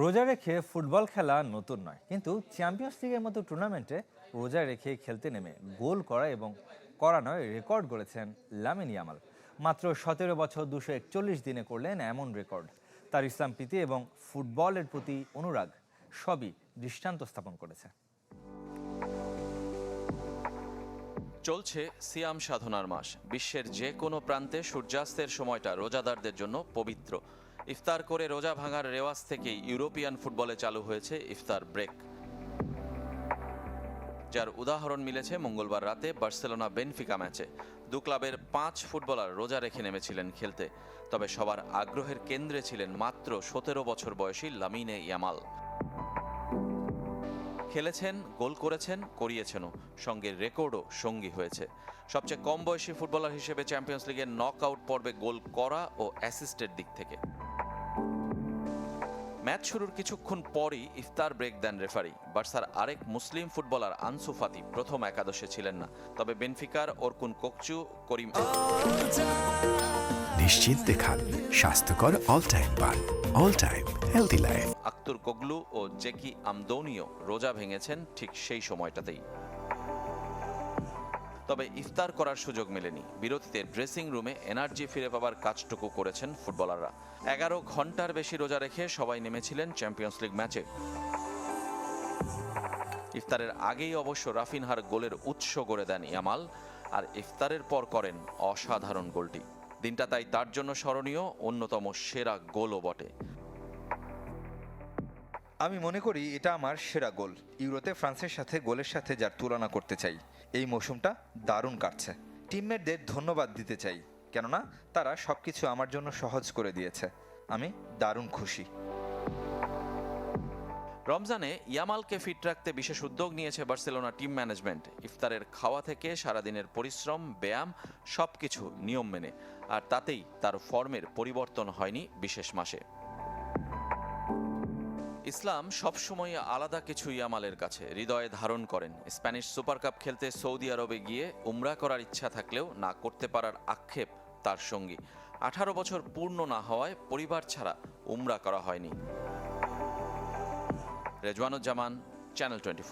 রোজা রেখে ফুটবল খেলা নতুন নয়, কিন্তু চ্যাম্পিয়ন্স লিগের মতো টুর্নামেন্টে রোজা রেখে খেলতে নেমে গোল করা এবং করা নয় রেকর্ড করেছেন লামিন ইয়ামাল মাত্র সতেরো বছর দুশো একচল্লিশ দিনে করলেন এমন রেকর্ড তার ইসলাম প্রীতি এবং ফুটবলের প্রতি অনুরাগ সবই দৃষ্টান্ত স্থাপন করেছে। চলছে সিয়াম সাধনার মাস। বিশ্বের যে কোনো প্রান্তে সূর্যাস্তের সময়টা রোজাদারদের জন্য পবিত্র। ইফতার করে রোজা ভাঙার রেওয়াজ থেকেই ইউরোপিয়ান ফুটবলে চালু হয়েছে ইফতার ব্রেক। যার উদাহরণ মিলেছে মঙ্গলবার রাতে বার্সেলোনা বেনফিকা ম্যাচে। দু ক্লাবের পাঁচ ফুটবলার রোজা রেখে নেমেছিলেন খেলতে। তবে সবার আগ্রহের কেন্দ্রে ছিলেন মাত্র সতেরো বছর বয়সী লামিনে ইয়ামাল। খেলেছেন, গোল করেছেন, করিয়েছেনও। সঙ্গে রেকর্ডও সঙ্গী হয়েছে। সবচেয়ে কম বয়সী ফুটবলার হিসেবে চ্যাম্পিয়ন্স লিগের নক আউট পর্বে গোল করা ও অ্যাসিস্টের দিক থেকে। ম্যাচ শুরুর কিছুক্ষণ পরই ইফতার ব্রেক দেন রেফারি। বার্সার আরেক মুসলিম ফুটবলার আনসু ফাতি প্রথম একাদশে ছিলেন না। তবে বেনফিকার অর্কুন কোকচু করিম নিশ্চিন্তে খান স্বাস্থ্যকর অল টাইম পান all time healthy life Akturkoglu ও জেকি আমদৌনিও রোজা ভেঙেছেন ঠিক সেই সময়টাতেই। তবে ইফতার করার সুযোগ মেলেনি। বিরতিতে ড্রেসিং রুমে এনার্জি ফিরে পাবার কাজটুকু করেছেন ফুটবলাররা। এগারো ঘণ্টার বেশি রোজা রেখে সবাই নেমেছিলেন চ্যাম্পিয়ন্স লিগ ম্যাচে। ইফতারের আগেই অবশ্য রাফিনহার গোলের উৎস গড়ে দেন ইয়ামাল, আর ইফতারের পর করেন অসাধারণ গোলটি। দিনটা তাই তার জন্য স্মরণীয়, অন্যতম সেরা গোলও বটে। আমি মনে করি এটা আমার সেরা গোল। ইউরোতে ফ্রান্সের সাথে গোলের সাথে যার তুলনা করতে চাই, এই মৌসুমটা দারুণ কাটছে। টিমমেটদের ধন্যবাদ দিতে চাই, কেননা তারা সব কিছু আমার জন্য সহজ করে দিয়েছে। আমি দারুণ খুশি। রমজানে ইয়ামালকে ফিট রাখতে বিশেষ উদ্যোগ নিয়েছে বার্সেলোনা টিম ম্যানেজমেন্ট। ইফতারের খাওয়া থেকে সারাদিনের পরিশ্রম, ব্যায়াম, সবকিছু নিয়ম মেনে। আর তাতেই তার ফর্মের পরিবর্তন হয়নি বিশেষ মাসে। ইসলাম সবসময় আলাদা কিছু ইয়ামালের কাছে, হৃদয়ে ধারণ করেন। স্প্যানিশ সুপার কাপ খেলতে সৌদি আরবে গিয়ে উমরা করার ইচ্ছা থাকলেও না করতে পারার আক্ষেপ তার সঙ্গী। আঠারো বছর পূর্ণ না হওয়ায় পরিবার ছাড়া উমরা করা হয়নি। Rezwanuzzaman channel twenty